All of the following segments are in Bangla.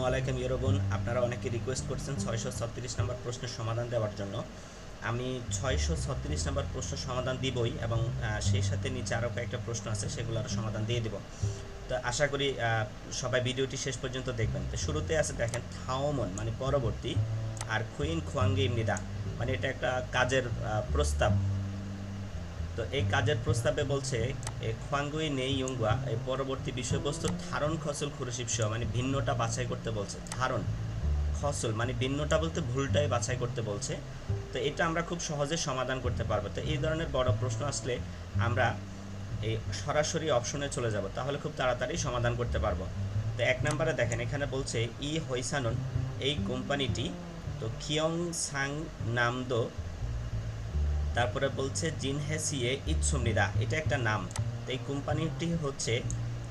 আসসালামু আলাইকুম ইরবুন আপনারা অনেকে রিকোয়েস্ট করছেন ছয়শো ছত্রিশ নম্বর প্রশ্নের সমাধান দেওয়ার জন্য। আমি ছয়শো ছত্রিশ নম্বর প্রশ্নের সমাধান দিবই এবং সেই সাথে নিচে আরও কয়েকটা প্রশ্ন আছে সেগুলোর সমাধান দিয়ে দেব। তো আশা করি সবাই ভিডিওটি শেষ পর্যন্ত দেখবেন। তো শুরুতে আছে দেখেন, থাওমন মানে পরবর্তী, আর কুইন খোয়াঙ্গি ইমনিদা। মানে এটা একটা কাজের প্রস্তাব। তো এই কাজের প্রস্তাবে বলছে খোয়াঙ্গুই নেই ইয়ুঙ্গুয়া এই পরবর্তী বিষয়বস্তু ধারণ, খসল, খুরশিব সহ মানে ভিন্নটা বাছাই করতে বলছে। ধারণ, খসল মানে ভিন্নটা বলতে ভুলটাই বাছাই করতে বলছে। তো এটা আমরা খুব সহজে সমাধান করতে পারব। তো এই ধরনের বড় প্রশ্ন আসলে আমরা এই সরাসরি অপশনে চলে যাব। তাহলে খুব তাড়াতাড়ি সমাধান করতে পারব। তো এক নম্বরে দেখেন, এখানে বলছে, ই হইসানন, এই কোম্পানিটি তো কিয়ং সাং নামদো তারপরে বলছে জিনহেসিয়ে ইৎসুমনিদা এটা একটা নাম। তো এই কোম্পানিটি হচ্ছে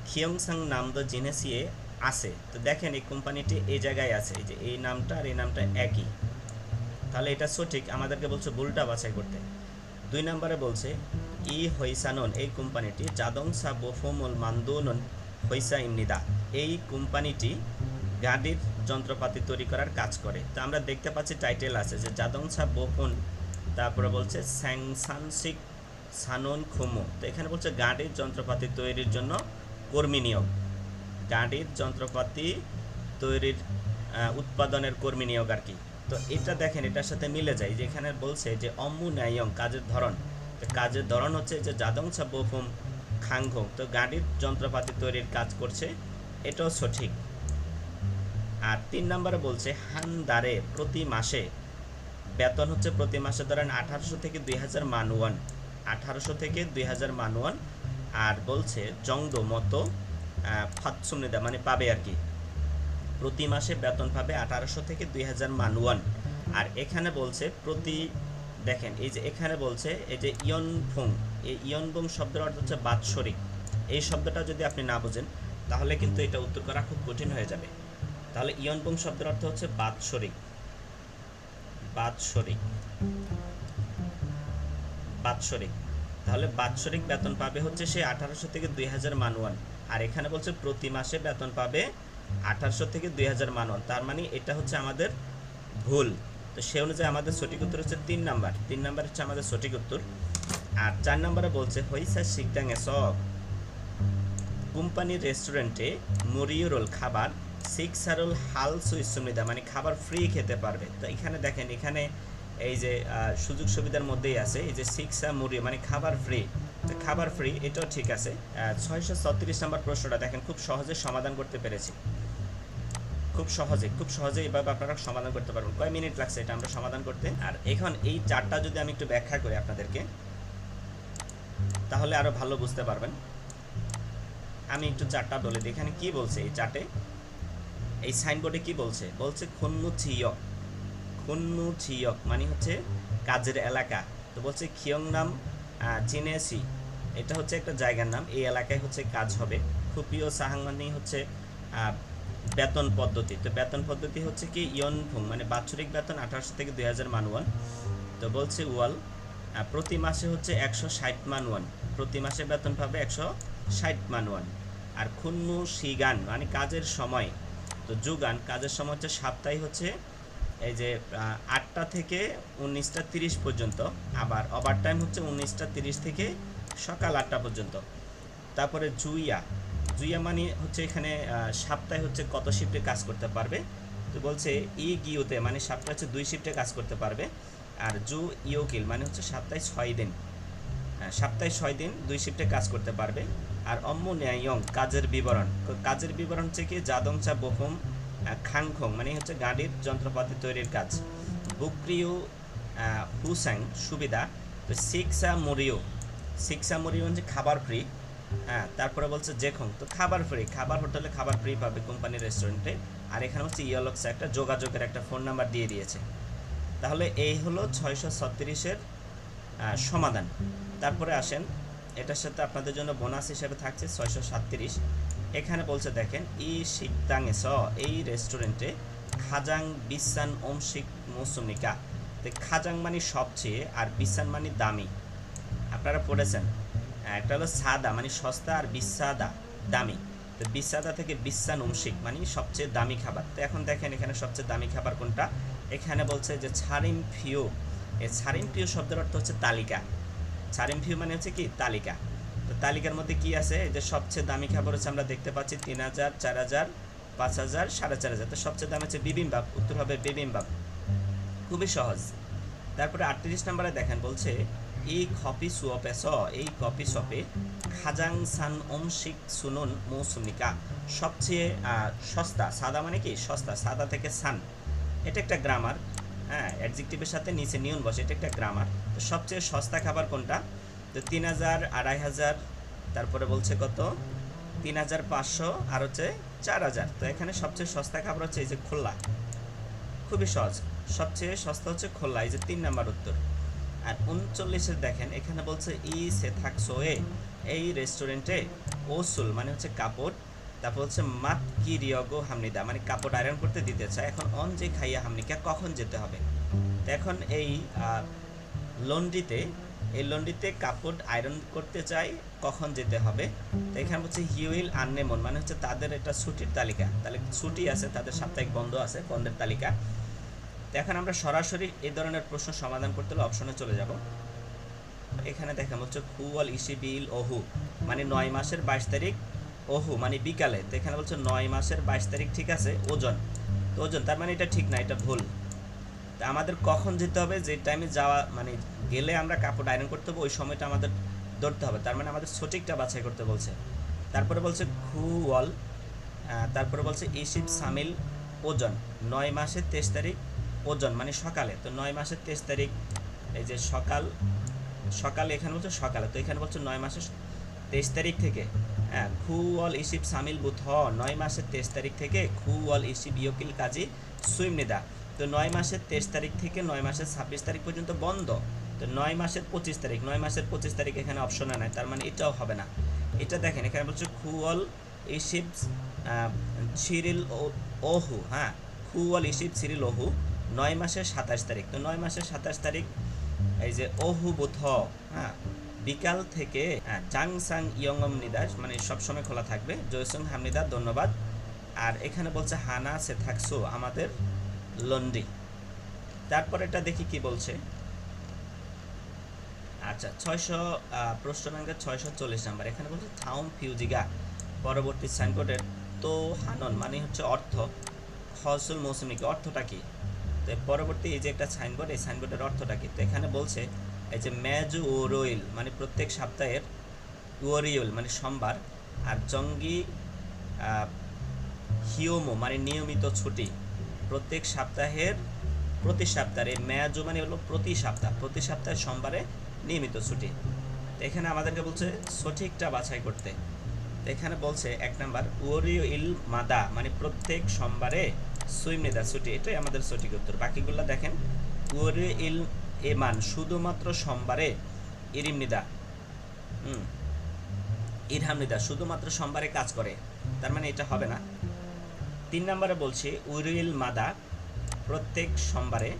খিয়ংসাং নাম দো জিনহেসিয়ে আছে। তো দেখেন এই কোম্পানিটি এই জায়গায় আছে, এই যে এই নামটা আর এই নামটা একই। তাহলে এটা সঠিক, আমাদেরকে বলছে ভুলটা বাছাই করতে। দুই নম্বরে বলছে, ই হইসানন, এই কোম্পানিটি জাদংসা বোফোমল মান্দোনন হইসা ইমনিদা। এই কোম্পানিটি গাড়ির যন্ত্রপাতি তৈরি করার কাজ করে। তো আমরা দেখতে পাচ্ছি টাইটেল আছে যে জাদংসা বোফোন তারপরে বলছে স্যাংসানসিক সানন খুমো। তো এখানে বলছে গাড়ির যন্ত্রপাতি তৈরির জন্য কর্মী নিয়োগ। গাড়ির যন্ত্রপাতি তৈরির উৎপাদনের কর্মী নিয়োগ আর কি। তো এটা দেখেন, এটার সাথে মিলে যায় যে এখানে বলছে যে অম্মু ন্যায়ং কাজের ধরন। কাজের ধরন হচ্ছে যে জাদংসা বোফুম খাংঘং। তো গাড়ির যন্ত্রপাতি তৈরির কাজ করছে, এটাও সঠিক। আর তিন নম্বরে বলছে হান হানদারে প্রতি মাসে বেতন হচ্ছে প্রতি মাসে ধরেন আঠারোশো থেকে দুই হাজার মানুয়ান আঠারোশো থেকে দুই হাজার মানুয়ান আর বলছে জংদ মতো ফাতসুমনিদা মানে পাবে আর কি। প্রতি মাসে বেতন পাবে আঠারোশো থেকে দুই হাজার মানুয়ান আর এখানে বলছে প্রতি, দেখেন, এই যে এখানে বলছে, এই যে ইয়নফুং, এই ইয়নবুং শব্দের অর্থ হচ্ছে বাৎসরিক। এই শব্দটা যদি আপনি না বোঝেন, তাহলে কিন্তু এটা উত্তর করা খুব কঠিন হয়ে যাবে। তাহলে ইয়নবুং শব্দের অর্থ হচ্ছে বাৎসরিক। বাৎসরিক। বাৎসরিক। তাহলে বাৎসরিক বেতন পাবে হচ্ছে সে আঠারোশো থেকে দুই হাজার মানুয়ান আর এখানে বলছে প্রতি মাসে বেতন পাবে আঠারোশো থেকে দুই হাজার মানুয়ান তার মানে এটা হচ্ছে আমাদের ভুল। তো সে অনুযায়ী আমাদের সঠিক উত্তর হচ্ছে তিন নাম্বার। তিন নাম্বার হচ্ছে আমাদের সঠিক উত্তর। আর চার নাম্বারে বলছে হইসা শিকদাঙে সব কোম্পানির রেস্টুরেন্টে মরিয়রোল খাবার সিক্স আরোল হাল সুইসুমিদা মানে খাবার ফ্রি খেতে পারবে। তো এখানে দেখেন, এখানে এই যে সুযোগ সুবিধার মধ্যেই আছে, এই যে সিক্সা মুড়ি মানে খাবার ফ্রি খাবার ফ্রি এটাও ঠিক আছে। ছয়শো ছত্রিশ নম্বর প্রশ্নটা দেখেন, খুব সহজে সমাধান করতে পেরেছি। খুব সহজে খুব সহজে এভাবে আপনারা সমাধান করতে পারবেন। কয় মিনিট লাগছে এটা আমরা সমাধান করতে? আর এখন এই চারটা যদি আমি একটু ব্যাখ্যা করি আপনাদেরকে, তাহলে আরও ভালো বুঝতে পারবেন। আমি একটু চারটা বলে দিই। এখানে কী বলছে এই চার্টে? এই সাইনবোর্ডে কি বলছে? বলছে খুন্নু ছিয়ক খুন্নু ছিয়ক মানে হচ্ছে কাজের এলাকা। তো বলছে খিয়ং নাম চিনেসি। এটা হচ্ছে একটা জায়গার নাম। এই এলাকায় হচ্ছে কাজ হবে। খুপিও সাহাং মানে হচ্ছে বেতন পদ্ধতি। তো বেতন পদ্ধতি হচ্ছে কি? ইয়ন ইয়নফুং মানে বাৎসরিক বেতন আঠারোশো থেকে দুই হাজার মানুয়ান তো বলছে ওয়াল প্রতি মাসে হচ্ছে একশো ষাট মানুয়ান প্রতি মাসে বেতন পাবে একশো ষাট মানুয়ান আর খুন্নু সিগান মানে কাজের সময়। তো যুগান কাজের সময় হচ্ছে সাপ্তাহিক হচ্ছে এই যে আটটা থেকে উনিশটা তিরিশ পর্যন্ত আবার ওভার টাইম হচ্ছে উনিশটা তিরিশ থেকে সকাল আটটা পর্যন্ত। তারপরে জুইয়া জুইয়া মানে হচ্ছে এখানে সপ্তাহে হচ্ছে কত শিফটে কাজ করতে পারবে? তো বলছে ই গিওতে মানে সপ্তাহে হচ্ছে দুই শিফটে কাজ করতে পারবে আর জু ইয়োকিল মানে হচ্ছে সপ্তাহে ছয় দিন হ্যাঁ, সপ্তাহে ছয় দিন দুই শিফটে কাজ করতে পারবে। আর অম্ম ন্যায়ং, কাজের বিবরণ। কাজের বিবরণ হচ্ছে কি জাদংচা বহুম খাংখং মানে হচ্ছে গাড়ির যন্ত্রপাতি তৈরির কাজ। বুক্রিউ হুসাং, সুবিধা। তো সিক্সা মরিও সিক্সা মরিও হচ্ছে খাবার ফ্রি হ্যাঁ তারপরে বলছে জেখং। তো খাবার ফ্রি খাবার হোটেলে খাবার ফ্রি পাবে কোম্পানির রেস্টুরেন্টে আর এখানে হচ্ছে ইয়লক্স একটা যোগাযোগের একটা ফোন নাম্বার দিয়ে দিয়েছে। তাহলে এই হলো ছয়শো ছত্রিশের সমাধান। তারপরে আসেন এটার সাথে আপনাদের জন্য বোনাস হিসেবে থাকছে ছয়শো সাতত্রিশ। এখানে বলছে দেখেন, ই শিকদাঙে স এই রেস্টুরেন্টে খাজাং বিসান অংশিক মৌসুমিকা। তো খাজাং মানে সবচেয়ে আর বিসান মানে দামি। আপনারা পড়েছেন, একটা হলো সাদা মানে সস্তা আর বিসাদা দামি। তো বিসাদা থেকে বিসান উমশিক মানে সবচেয়ে দামি খাবার। তো এখন দেখেন এখানে সবচেয়ে দামি খাবার কোনটা? এখানে বলছে যে ছারিম ফিও এই ছারিম ফিউ শব্দের অর্থ হচ্ছে তালিকা। ছারিম ফিউ মানে হচ্ছে কি তালিকা। তো তালিকার মধ্যে কি আছে? যে সবচেয়ে দামি খাবার হচ্ছে আমরা দেখতে পাচ্ছি তিন হাজার, চার হাজার, পাঁচ হাজার, সাড়ে চার হাজার। তো সবচেয়ে দাম হচ্ছে বিবিম্বাপ উত্তর হবে বিবিম্বাপ খুবই সহজ। তারপরে আটত্রিশ নম্বরে দেখেন, বলছে, এই কপি সুঅপে স, এই কপি শপে খাজাং সান অমশিক সুনুন মৌসুমিকা। সবচেয়ে সস্তা, সাদা মানে কি? সস্তা, সাদা থেকে সান। এটা একটা গ্রামার হ্যাঁ অ্যাডজেক্টিভের সাথে নিচে নিয়ন বসে, এটা একটা গ্রামার তো সবচেয়ে সস্তা খাবার কোনটা? তো তিন হাজার, আড়াই হাজার, তারপরে বলছে কত? তিন হাজার পাঁচশো আর হচ্ছে চার হাজার। তো এখানে সবচেয়ে সস্তা খাবার হচ্ছে এই যে খোল্লা। খুবই সহজ। সবচেয়ে সস্তা হচ্ছে খোল্লা, এই যে তিন নাম্বার উত্তর। আর উনচল্লিশের দেখেন, এখানে বলছে ই সে থাকসো এ এই রেস্টুরেন্টে ওসুল মানে হচ্ছে কাপড়। তারপর হচ্ছে মাত কি রিয়গো হামনিদা মানে কাপড় আয়রন করতে দিতে চায়। এখন অন যে খাইয়া হামনিকা কখন যেতে হবে? তো এখন এই লন্ড্রিতে এই লন্ড্রিতে কাপড় আয়রন করতে চাই কখন যেতে হবে? তো এখানে হচ্ছে হিউইল আননেমন মানে হচ্ছে তাদের একটা ছুটির তালিকা। তাহলে ছুটি আছে, তাদের সাপ্তাহিক বন্ধ আছে, বন্ধের তালিকা। তো এখন আমরা সরাসরি এ ধরনের প্রশ্ন সমাধান করতে হলে অপশনে চলে যাব। এখানে দেখা হচ্ছে খুয়াল ইসি বিল ওহু মানে নয় মাসের বাইশ তারিখ ওহু মানে বিকালে। তো এখানে বলছে নয় মাসের বাইশ তারিখ, ঠিক আছে? ওজন। তো ওজন, তার মানে এটা ঠিক না, এটা ভুল। তা আমাদের কখন যেতে হবে? যে টাইমে যাওয়া মানে গেলে আমরা কাপড় আয়রন করতে হবে, ওই সময়টা আমাদের ধরতে হবে। তার মানে আমাদের সঠিকটা বাছাই করতে বলছে। তারপরে বলছে খুওয়াল তারপরে বলছে ইসিব সামিল ওজন। নয় মাসের তেইশ তারিখ ওজন মানে সকালে। তো নয় মাসের তেইশ তারিখ, এই যে সকাল, সকালে এখানে বলছে সকালে। তো এখানে বলছে নয় মাসের তেইশ তারিখ থেকে। খু অল ইসিব সামিল বুথ হ, নয় মাসের তেইশ তারিখ থেকে খু অল ইসিব ইয়কিল কাজী সুইম নিদা তো নয় মাসের তেইশ তারিখ থেকে নয় মাসের ছাব্বিশ তারিখ পর্যন্ত বন্ধ। তো নয় মাসের পঁচিশ তারিখ, নয় মাসের পঁচিশ তারিখ এখানে অপশনে নাই, তার মানে এটাও হবে না। এটা দেখেন, এখানে বলছে খুয়াল ইসিব সিরিল ওহু হ্যাঁ খুয়াল ইসিব সিরিল ওহু, নয় মাসের সাতাশ তারিখ। তো নয় মাসের সাতাশ তারিখ, এই যে ওহু বুথ হ্যাঁ বিকাল থেকে হ্যাঁ, জাং সাং ইয়ংম নিদাস মানে সবসময় খোলা থাকবে। জয়সং হামনিদা ধন্যবাদ। আর এখানে বলছে হানা সে থাকছো আমাদের লন্ডি। তারপর এটা দেখি কি বলছে। আচ্ছা ছয়শো প্রশ্ন ব্যাংকের ছয়শো চল্লিশ নাম্বার। এখানে বলছে থাউম ফিউজিগা পরবর্তী সাইনবোর্ডের তো হানন মানে হচ্ছে অর্থ ফসল মৌসুমিকে অর্থটা কি? তো পরবর্তী এই যে একটা সাইনবোর্ড এই সাইনবোর্ডের অর্থটা কি? তো এখানে বলছে এই যে ম্যাজু ওরোইল মানে প্রত্যেক সপ্তাহের ওরিওল মানে সোমবার, আর জঙ্গি হিওমো মানে নিয়মিত ছুটি। প্রত্যেক সপ্তাহের, প্রতি সপ্তাহে ম্যাজো মানে হলো প্রতি সপ্তাহ, প্রতি সপ্তাহে সোমবারে নিয়মিত ছুটি। এখানে আমাদেরকে বলছে সঠিকটা বাছাই করতে। এখানে বলছে এক নাম্বার ওরিও ইল মাদা মানে প্রত্যেক সোমবারে সুইমনিদা ছুটি, এটাই আমাদের সঠিক উত্তর। বাকিগুলো দেখেন ওরিও ইল এমান শুধুমাত্র সোমবারে ইরিমনিদা হুম। ইরহামনিদা শুধুমাত্র সোমবারে কাজ করে, তার মানে এটা হবে না। তিন নম্বরে বলছি উরিল মাদা প্রত্যেক সোমবারে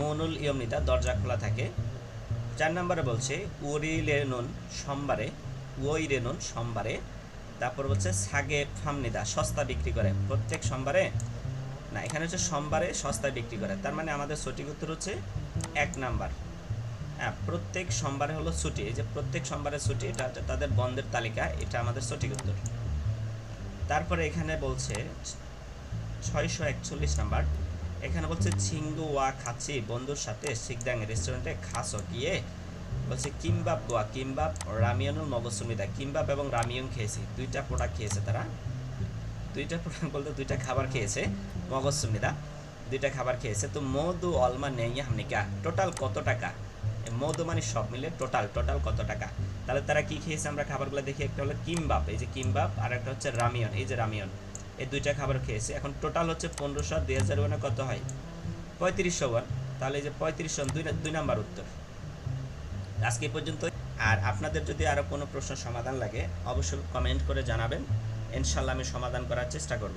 মনুল ইয়মনিদা দরজা খোলা থাকে। চার নম্বরে বলছে উরিলেনুন সোমবারে ওই রেনুন সোমবারে, তারপর বলছে সাগে ফামনিদা সস্তা বিক্রি করে। প্রত্যেক সোমবারে? না, এখানে হচ্ছে সোমবারে সস্তায় বিক্রি করে। তার মানে আমাদের সঠিক উত্তর হচ্ছে এক নাম্বার। হ্যাঁ প্রত্যেক সোমবারে হলো ছুটি। এই যে প্রত্যেক সোমবারে ছুটি, এটা তাদের বন্ধের তালিকা, এটা আমাদের সঠিক উত্তর। তারপরে এখানে বলছে ছয়শো একচল্লিশ নাম্বার। এখানে বলছে ছিঙ্গু ওয়া খাচ্ছি বন্ধুর সাথে সিকদাং রেস্টুরেন্টে খাসো গিয়ে। বলছে, কিমবাব গোয়া, কিমবাব, রামিয়নুল মগসুমিদা কিমবাব এবং রামিয়ন খেয়েছি। দুইটা প্রোডাক্ট খেয়েছে তারা। দুইটা প্রোডাক্ট বলতে দুইটা খাবার খেয়েছে মগসুমিদা দুইটা খাবার খেয়েছে। তো মধু অলমা নেই হামনিকা, টোটাল কত টাকা? মধু মানে সব মিলে টোটাল টোটাল কত টাকা? তাহলে তারা কি খেয়েছে? আমরা খাবারগুলো দেখি, একটা হলো কিমবাপ এই যে কিমবাপ আর একটা হচ্ছে রামিয়ন, এই যে রামিয়ন। এই দুইটা খাবার খেয়েছে। এখন টোটাল হচ্ছে পনেরোশো দুই হাজার ওয়ানে কত হয়? পঁয়ত্রিশশো ওয়ান। তাহলে এই যে পঁয়ত্রিশশো দুই দুই নাম্বার উত্তর। আজকে পর্যন্ত আর আপনাদের যদি আরও কোনো প্রশ্ন সমাধান লাগে, অবশ্যই কমেন্ট করে জানাবেন। ইনশাল্লাহ আমি সমাধান করার চেষ্টা করব।